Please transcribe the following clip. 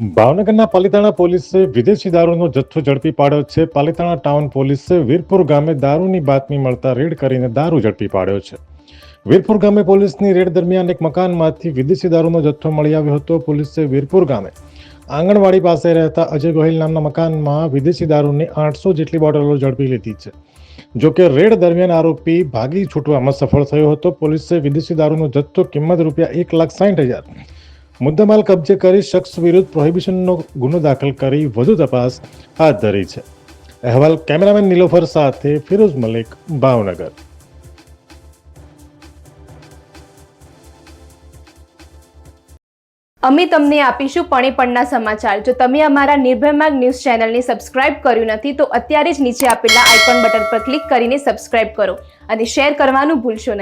ભાવનગરના પાલિતાણા પોલીસે વિદેશી દારૂનો જથ્થો ઝડપી પાડ્યો છે. પાલિતાણા ટાઉન પોલીસે વીરપુર ગામે દારૂની બાતમી મળતા રેડ કરીને દારૂ ઝડપી પાડ્યો છે. વીરપુર ગામે પોલીસની રેડ દરમિયાન એક મકાનમાંથી વિદેશી દારૂનો જથ્થો મળી આવ્યો હતો. પોલીસે વીરપુર ગામે આંગણવાડી પાસે રહેતા અજય ગોહિલ નામના મકાનમાં વિદેશી દારૂની આઠસો જેટલી બોટલો ઝડપી લીધી છે. જો કે રેડ દરમિયાન આરોપી ભાગી છૂટવામાં સફળ થયો હતો. પોલીસે વિદેશી દારૂનો જથ્થો કિંમત રૂપિયા એક લાખ સાઠ હજાર મુદ્દામાલ કબજે કરી શખ્સ વિરુદ્ધ પ્રોહિબિશનનો ગુનો દાખલ કરી વધુ તપાસ હાથ ધરી છે. અહેવાલ કેમેરામેન નિલોફર સાથે ફિરોઝ મલિક, ભાવનગર. અમે તમને આપીશું પણેપણના સમાચાર. જો તમે અમારા નિર્ભય માર્ગ ન્યૂઝ ચેનલને સબસ્ક્રાઇબ કર્યું નથી, તો અત્યારે જ નીચે આપેલા આઇકોન બટન પર ક્લિક કરીને સબસ્ક્રાઇબ કરો અને શેર કરવાનું ભૂલશો નહીં.